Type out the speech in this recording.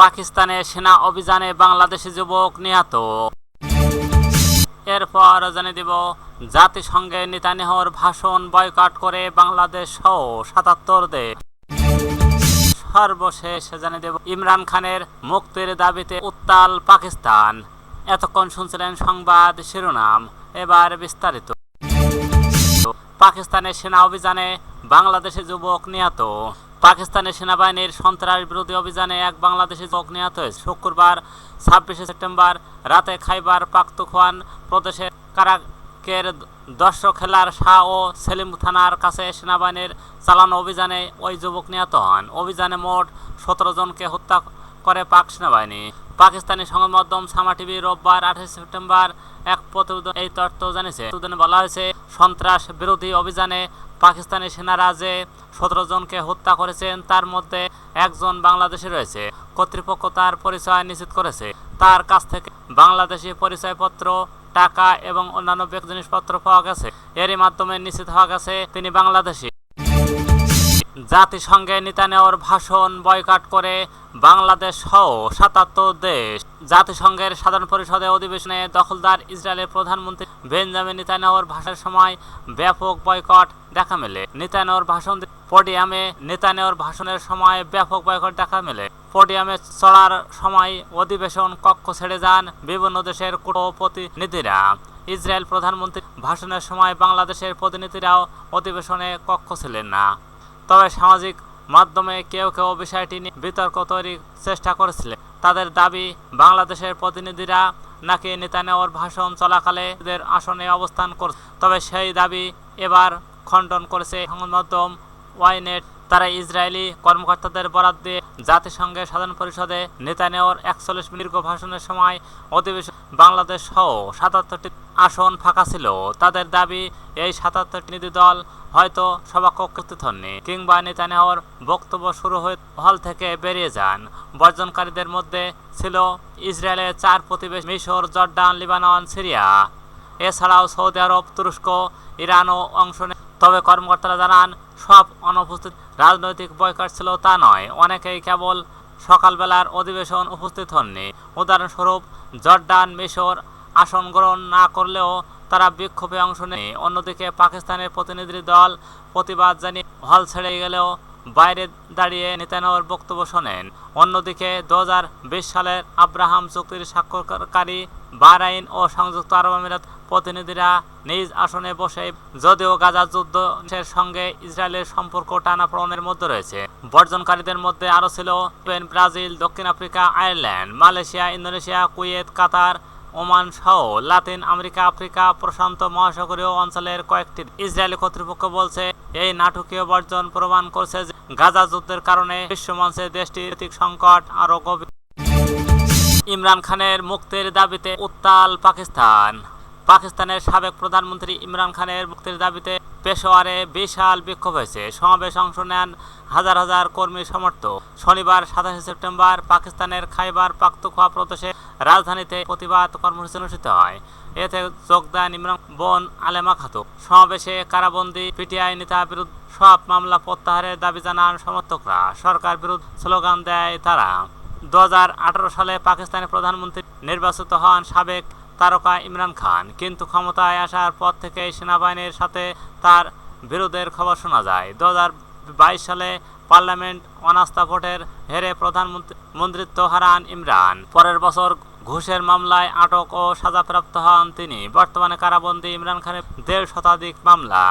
পাকিস্তানে সেনা অভিযানে বাংলাদেশি যুবক নিহত। এরপর জানিয়ে দিব, জাতিসংঘে নেতানিয়াহুর ভাষণ বয়কট করে বাংলাদেশ সহ সাতাত্তর দেশ। সর্বশেষ জানিয়ে দেব, ইমরান খানের মুক্তির দাবিতে উত্তাল পাকিস্তান। এতক্ষণ শুনছিলেন সংবাদ শিরোনাম, এবার বিস্তারিত। পাকিস্তানের সেনা অভিযানে বাংলাদেশি যুবক নিহত। পাকিস্তানের সেনাবাহিনীর সন্ত্রাস বিরোধী অভিযানে এক বাংলাদেশি যুবক নিহত হয়েছে। শুক্রবার ছাব্বিশে সেপ্টেম্বর রাতে খাইবার পাখতুনখোয়ান প্রদেশের কারাকের দর্শক খেলার শাহ ও সেলিম থানার কাছে সেনাবাহিনীর চালানো অভিযানে ওই যুবক নিহত হন। অভিযানে মোট সতেরো জনকে হত্যা করে পাক সেনাবাহিনী। পাকিস্তানি সংবাদ মাধ্যম সামা টিভি রোববার আঠাশে সেপ্টেম্বর এক প্রতিবেদন এই তথ্য জানিয়েছে। প্রতিবেদনে বলা হয়েছে, সন্ত্রাস বিরোধী অভিযানে পাকিস্তানি সেনারা যে সতেরো জনকে হত্যা করেছেন, তার মধ্যে একজন বাংলাদেশে রয়েছে। কর্তৃপক্ষ তার পরিচয় নিশ্চিত করেছে। তার কাছ থেকে বাংলাদেশি পরিচয়পত্র, টাকা এবং অন্যান্য জিনিসপত্র পাওয়া গেছে। এরই মাধ্যমে নিশ্চিত হওয়া গেছে, তিনি বাংলাদেশি। জাতিসংঘে নেতানিয়াহুর ভাষণ বয়কট করে বাংলাদেশ সহ সাতাত্তর দেশ। জাতিসংঘের সাধারণ পরিষদে অধিবেশনে দখলদার ইসরায়েলের প্রধানমন্ত্রী বেঞ্জামিন নেতানিয়াহুর ভাষণের সময় ব্যাপক বয়কট দেখা মেলে। নেতানিয়াহুর ভাষণ পোডিয়ামে নেতানিয়াহুর ভাষণের সময় ব্যাপক বয়কট দেখা মেলে। পোডিয়ামে চড়ার সময় অধিবেশন কক্ষ ছেড়ে যান বিভিন্ন দেশের কূট প্রতিনিধিরা ইসরায়েল প্রধানমন্ত্রী ভাষণের সময় বাংলাদেশের প্রতিনিধিরাও অধিবেশনে কক্ষ ছিলেন না। তবে সামাজিক মাধ্যমে কেউ কেউ বিষয়টি নিয়ে বিতর্ক তৈরির চেষ্টা করেছিলেন। তাদের দাবি, বাংলাদেশের প্রতিনিধিরা নাকি নেতানিয়াহুর ভাষণ চলাকালে এদের আসনে অবস্থান করছে। তবে সেই দাবি এবার খণ্ডন করেছে সংবাদ মাধ্যম ওয়াইনেট। তারা ইসরায়েলি কর্মকর্তাদের বরাদ দিয়ে জাতিসংঘের সাধারণ পরিষদে নেতানিয়াহুর একচল্লিশ মিনিট ভাষণের সময় অধিবেশন বাংলাদেশ সহ সাতাত্তরটি আসন ফাঁকা ছিল। তাদের দাবি, এই সাতাত্তরটি প্রতিনিধি দল হয়তো সভাকক্ষ হননি কিংবা নেতানিয়াহুর বক্তব্য শুরু হয়ে হল থেকে বেরিয়ে যান। বর্জনকারীদের মধ্যে ছিল ইসরায়েলের চার প্রতিবেশী মিশর জর্ডান লিবানন, সিরিয়া। এছাড়াও সৌদি আরব, তুরস্ক ইরানও অংশ নেয় তবে কর্মকর্তারা জানান, সব অনুপস্থিত রাজনৈতিক বয়কট ছিল তা নয়। অনেকেই কেবল সকালবেলার অধিবেশন উপস্থিত হননি। উদাহরণস্বরূপ জর্ডান মিশর আসন গ্রহণ না করলেও তারা বিক্ষোভে অংশ নেয়। অন্যদিকে পাকিস্তানের প্রতিনিধি দল প্রতিবাদ জানিয়ে হল ছেড়ে গেলেও বাইরে দাঁড়িয়ে নেতানিয়াহুর বক্তব্য শোনেন। অন্যদিকে দু সালের আব্রাহাম চুক্তির স্বাক্ষরকারী বাহরাইন ও সংযুক্ত আরব আমিরাত প্রতিনিধিরা নিজ আসনে বসে, যদিও গাজা যুদ্ধের সঙ্গে ইসরায়েলের সম্পর্ক টানাপোড়েনের মধ্যে রয়েছে। বর্জনকারীদের মধ্যে আরও ছিল স্পেন ব্রাজিল, দক্ষিণ Africa, Ireland, Malaysia, Indonesia, Kuwait, Qatar Oman সহ লাতিন আমেরিকা, আফ্রিকা, প্রশান্ত মহাসাগরীয় অঞ্চলের কয়েকটি ইসরায়েলি কর্তৃপক্ষ বলছে, এই নাটকীয় বর্জন প্রমাণ করছে যে গাজা যুদ্ধের কারণে বিশ্বমঞ্চে দেশটির আর্থিক সংকট আরও গভীর। ইমরান খানের মুক্তির দাবিতে উত্তাল পাকিস্তান। পাকিস্তানের সাবেক প্রধানমন্ত্রী ইমরান খানের মুক্তির দাবিতে পেশোয়ারে বিশাল বিক্ষোভ হয়েছে। সমাবেশ অংশ নেন হাজার হাজার কর্মী সমর্থক। শনিবার সাতাশে সেপ্টেম্বর পাকিস্তানের খাইবার পাখতুনখোয়া প্রদেশের রাজধানীতে প্রতিবাদ কর্মসূচি অনুষ্ঠিত হয়। এতে যোগ দেন ইমরান বোন আলেমা খাতুন। সমাবেশে কারাবন্দি পিটিআই নেতা বিরুদ্ধে সব মামলা প্রত্যাহারের দাবি জানান সমর্থকরা। সরকার বিরুদ্ধে স্লোগান দেয় তারা। দু হাজার আঠারো সালে পাকিস্তানের প্রধানমন্ত্রী নির্বাচিত হন সাবেক তারকা ইমরান খান। কিন্তু ক্ষমতায় আসার পর থেকেই সেনাবাহিনীর সাথে তার বিরোধের খবর শোনা যায়। দু হাজার বাইশ সালে পার্লামেন্ট অনাস্থা ভোটের হেরে প্রধানমন্ত্রী মন্ত্রিত্ব হারান ইমরান। পরের বছর ঘুষের মামলায় আটক ও সাজাপ্রাপ্ত হন তিনি। বর্তমানে কারাবন্দী ইমরান খানের দেড় শতাধিক মামলা।